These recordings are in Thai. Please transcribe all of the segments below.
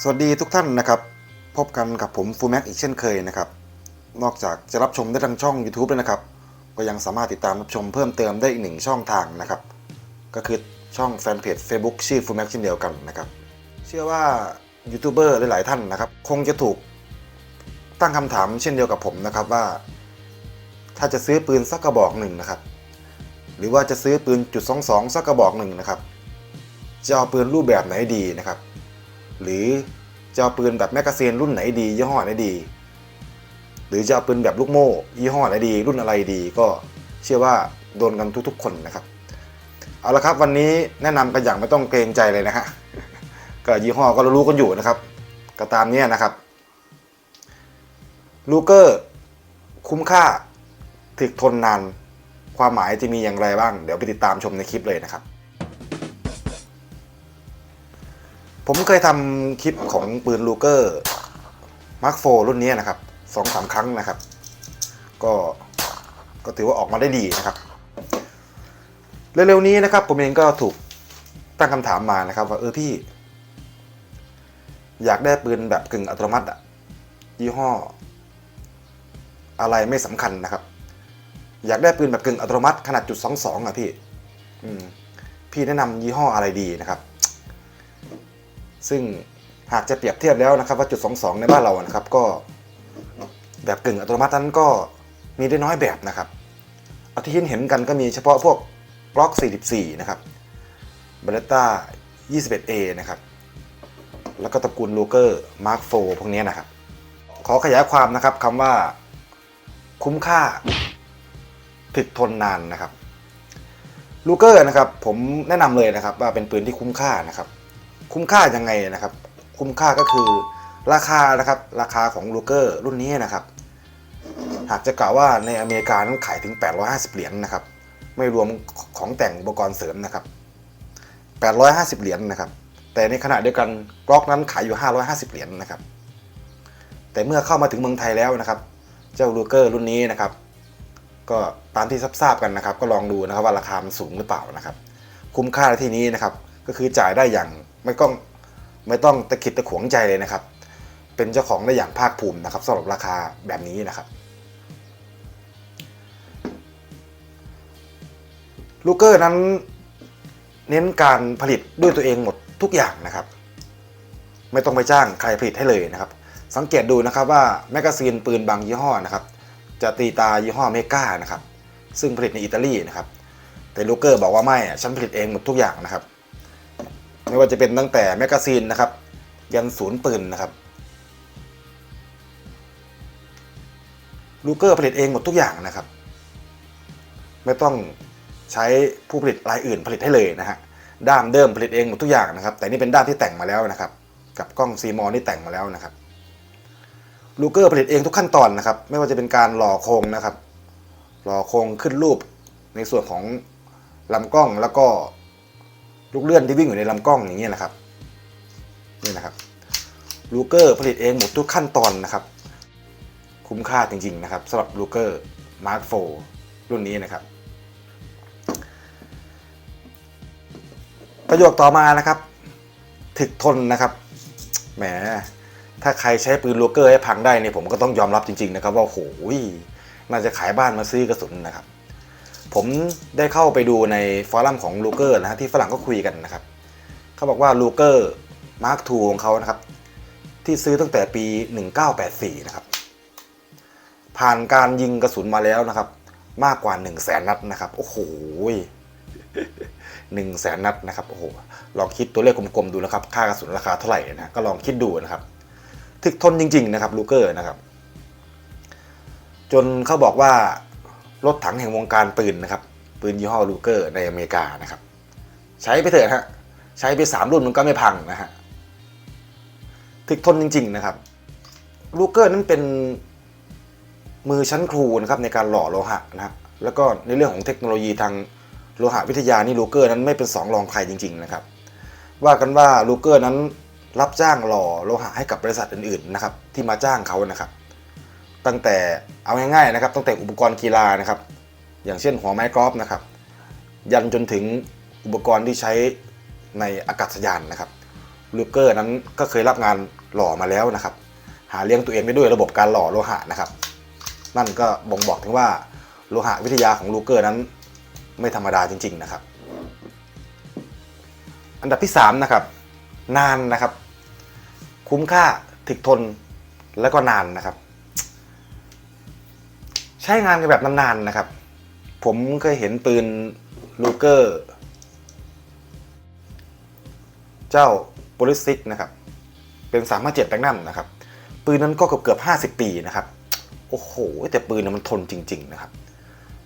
สวัสดีทุกท่านนะครับ พบกันกับผมฟูแม็กอีกเช่นเคยนะครับ นอกจากจะรับชมได้ทางช่อง YouTube แล้วนะครับ ก็ยังสามารถติดตามรับชมเพิ่มเติมได้อีกหนึ่งช่องทางนะครับ ก็คือช่องแฟนเพจ Facebook ชื่อฟูแม็กเช่นเดียวกันนะครับ เชื่อว่ายูทูบเบอร์หลาย ๆ ท่านนะครับ คงจะถูกตั้งคำถามเช่นเดียวกับผมนะครับว่า ถ้าจะซื้อปืนสักกระบอกหนึ่งนะครับ หรือว่าจะซื้อปืนจุดสองสองสักกระบอกหนึ่งนะครับจะเอาปืนรูปแบบไหนดีนะครับ หรือจะเอาปืนแบบแมกกาซีนรุ่นไหนดียี่ห้อไหนดี หรือจะเอาปืนแบบลูกโม่ยี่ห้อไหนดี รุ่นอะไรดีก็เชื่อว่าโดนกันทุกๆ คนนะครับ เอาละครับวันนี้แนะนำกันอย่างไม่ต้องเกรงใจเลยนะฮะก็ยี่ห้อก็รู้กันอยู่นะครับก็ตามนี้นะครับลูเกอร์คุ้มค่าถึกทนนานความหมายจะมีอย่างไรบ้าง เดี๋ยวไปติดตามชมในคลิปเลยนะครับ ผมเคยทำคลิปของปืนลูเกอร์มาร์คโฟรุ่นนี้นะครับสองสามครั้งนะครับ ก็ก็ถือว่าออกมาได้ดีนะครับเร็วๆนี้นะครับผมเองก็ถูกตั้งคำถามมานะครับ ว่าเออพี่ อยากได้ปืนแบบกึ่งอัตโนมัติอะยี่ห้อ อะไรไม่สำคัญนะครับ อยากได้ปืนแบบกึ่งอัตโนมัติขนาดจุดสองสองอะพี่ อืมพี่แนะนำยี่ห้ออะไรดีนะครับ ซึ่งหากจะเปรียบเทียบแล้วนะครับว่าจุด 22 ในบ้านเรานะครับก็ แบบกึ่งอัตโนมัตินั้นก็มีได้น้อยแบบนะครับเอาที่เห็นเห็นกันก็มีเฉพาะพวกกล็อก 44 นะครับเบลต้า 21A นะครับ แล้วก็ตระกูลลูเกอร์มาร์คโฟพวกนี้นะครับ ขอขยายความนะครับคำว่าคุ้มค่าถึกทนนานนะครับลูเกอร์นะครับผมแนะนำเลยนะครับว่าเป็นปืนที่คุ้มค่านะครับ คุ้มค่ายังไงนะครับ คุ้มค่าก็คือราคานะครับ ราคาของลูเกอร์รุ่นนี้นะครับ หากจะกล่าวว่าในอเมริกานั้นขายถึง 850 เหรียญนะครับ ไม่รวมของแต่งอุปกรณ์เสริมนะครับ 850 เหรียญนะครับ แต่ในขณะเดียวกันกล็อกนั้นขายอยู่ 550 เหรียญนะครับ แต่เมื่อเข้ามาถึงเมืองไทยแล้วนะครับ เจ้าลูเกอร์รุ่นนี้นะครับ ก็ตามที่ทราบกันนะครับ ก็ลองดูนะครับว่าราคามันสูงหรือเปล่านะครับ คุ้มค่าในที่นี้นะครับ ก็คือจ่ายได้อย่าง ไม่ต้องไม่ต้องตะขิดตะขวงใจเลยนะครับ เป็นเจ้าของได้อย่างภาคภูมินะครับสำหรับราคาแบบนี้นะครับลูเกอร์นั้นเน้นการผลิตด้วยตัวเองหมดทุกอย่างนะครับ ไม่ต้องไปจ้างใครผลิตให้เลยนะครับ สังเกตดูนะครับว่าแมกกาซีนปืนบางยี่ห้อนะครับ จะตีตายี่ห้อเมกานะครับ ซึ่งผลิตในอิตาลีนะครับ แต่ลูเกอร์บอกว่าไม่อะฉันผลิตเองหมดทุกอย่างนะครับ ไม่ว่าจะเป็นตั้งแต่แมกกาซีนนะครับ ยันศูนย์ปืนนะครับลูเกอร์ผลิตเองหมดทุกอย่างนะครับ ไม่ต้องใช้ผู้ผลิตรายอื่นผลิตให้เลยนะฮะด้ามเดิมผลิตเองหมดทุกอย่างนะครับ แต่นี่เป็นด้ามที่แต่งมาแล้วนะครับ กับกล้องซีมอนี่แต่งมาแล้วนะครับลูเกอร์ผลิตเองทุกขั้นตอนนะครับ ไม่ว่าจะเป็นการหล่อโครงนะครับ หล่อโครงขึ้นรูปในส่วนของลำกล้องแล้วก็ ลูกเลื่อนที่วิ่งอยู่ในลำกล้องอย่างนี้ยนะครับนี่นะครับลูเกอร์ผลิตเองหมดทุกขั้นตอนนะครับ คุ้มค่าจริงๆนะครับสำหรับลูเกอร์มาร์คโฟรุ่นนี้นะครับ ประโยคต่อมานะครับ ถึกทนนะครับแหมถ้าใครใช้ปืนลูเกอร์ให้พังได้เนี่ยผมก็ต้องยอมรับจริง ๆ นะครับ ว่าโอ้โหน่าจะขายบ้านมาซื้อกระสุนนะครับ ผมได้เข้าไปดูในฟอรัมของลูเกอร์นะฮะที่ฝรั่งก็คุยกันนะครับเขาบอกว่าลูเกอร์มาร์คทูของเขานะครับ ที่ซื้อตั้งแต่ปี 1984 นะครับ ผ่านการยิงกระสุนมาแล้วนะครับ มากกว่า 1 0 0 0 0แสนนัดนะครับ โอ้โหหนึ่งแสนนัดนะครับโอ้โหลองคิดตัวเลขกลมๆดูนะครับ ค่ากระสุนราคาเท่าไหร่นะก็ลองคิดดูนะครับถึกทนจริง ๆ นะครับลูเกอร์นะครับ จนเขาบอกว่า รถถังแห่งวงการปืนนะครับ ปืนยี่ห้อลูเกอร์ในอเมริกานะครับ ใช้ไปเถอะฮะใช้ไปสามรุ่นมันก็ไม่พังนะฮะถึกทนจริง ๆ นะครับลูเกอร์นั้นเป็นมือชั้นครูนะครับในการหล่อโลหะนะฮะแล้วก็ในเรื่องของเทคโนโลยีทางโลหะวิทยานี่ลูเกอร์นั้นไม่เป็นสองรองใครจริง ๆ นะครับ ว่ากันว่าลูเกอร์นั้นรับจ้างหล่อโลหะให้กับบริษัทอื่นๆนะครับที่มาจ้างเขานะครับ ตั้งแต่ เอาง่ายๆนะครับตั้งแต่อุปกรณ์กีฬานะครับ อย่างเช่นหัวไม้กอล์ฟนะครับ ยันจนถึงอุปกรณ์ที่ใช้ในอากาศยานนะครับลูเกอร์นั้นก็เคยรับงานหล่อมาแล้วนะครับ หาเลี้ยงตัวเองได้ด้วยระบบการหล่อโลหะนะครับ นั่นก็บ่งบอกถึงว่าโลหะวิทยาของลูเกอร์นั้นไม่ธรรมดาจริง ๆนะครับ อันดับที่3นะครับนานนะครับ คุ้มค่าถึกทนแล้วก็นานนะครับ ใช้งานกันแบบนานๆนะครับ ผมเคยเห็นปืนลูเกอร์ เจ้าโ o ลิซิกนะครับ เป็น3ามเจ็ดแบงนัมนะครับ ปืนนั้นก็เกือบเกือบห้าสิบปีนะครับ โอ้โห แต่ปืนน่ะมันทนจริง ๆ นะครับ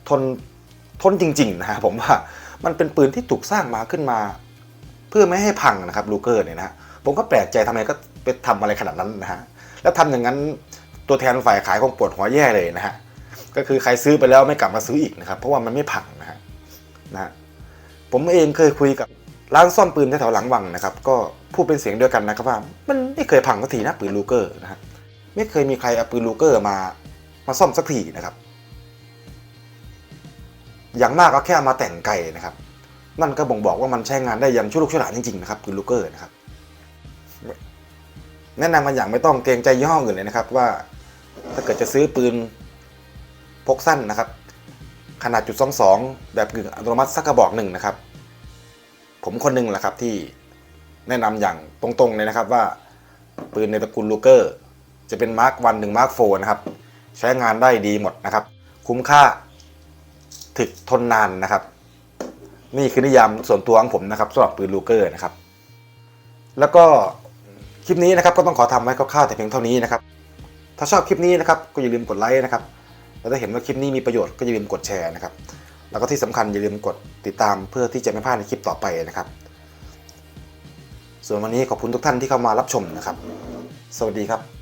ทนทนจริง ๆ นะฮะผมว่ามันเป็นปืนที่ถูกสร้างมาขึ้นมา เพื่อไม่ให้พังนะครับลูเกอร์เนี่ยนะฮะผมก็แปลกใจทำไมก็ไปทำอะไรขนาดนั้นนะฮะแล้วทำอย่างนั้นตัวแทนฝ่ายขายคงปวดหัวแย่เลยนะฮะ ก็คือใครซื้อไปแล้วไม่กลับมาซื้ออีกนะครับ เพราะว่ามันไม่พังนะฮะนะผมเองเคยคุยกับร้านซ่อมปืนแถวหลังวังนะครับ ก็พูดเป็นเสียงเดียวกันนะครับว่า มันไม่เคยพังสักทีนะปืนลูเกอร์นะฮะไม่เคยมีใครเอาปืนลูเกอร์มามาซ่อมสักทีนะครับ อย่างมากก็แค่มาแต่งไก่นะครับ นั่นก็บ่งบอกว่ามันใช้งานได้อยังชั่วลูกชั่วหลานจริงๆนะครับปืนลูกเกอร์นะครับแนะนำมันอย่างไม่ต้องเกรงใจยี่ห้ออื่นเลยนะครับว่า ถ้าเกิดจะซื้อปืน พกสั้นนะครับ ขนาดจุดสองสองแบบกึ่งอัตโนมัติสักกระบอกหนึ่งนะครับ ผมคนหนึ่งแหละครับที่แนะนำอย่างตรงๆเลยนะครับว่า ปืนในตระกูลลูเกอร์ จะเป็นมาร์ควันหนึ่งมาร์คโฟนะครับ ใช้งานได้ดีหมดนะครับ คุ้มค่าถึกทนนานนะครับ นี่คือนิยามส่วนตัวของผมนะครับสำหรับปืนลูเกอร์นะครับ แล้วก็คลิปนี้นะครับก็ต้องขอทำไว้คร่าวๆแต่เพียงเท่านี้นะครับ ถ้าชอบคลิปนี้นะครับก็อย่าลืมกดไลค์นะครับ แล้วถ้าเห็นว่าคลิปนี้มีประโยชน์ก็อย่าลืมกดแชร์นะครับ แล้วก็ที่สำคัญอย่าลืมกดติดตามเพื่อที่จะไม่พลาดในคลิปต่อไปนะครับ ส่วนวันนี้ขอบคุณทุกท่านที่เข้ามารับชมนะครับ สวัสดีครับ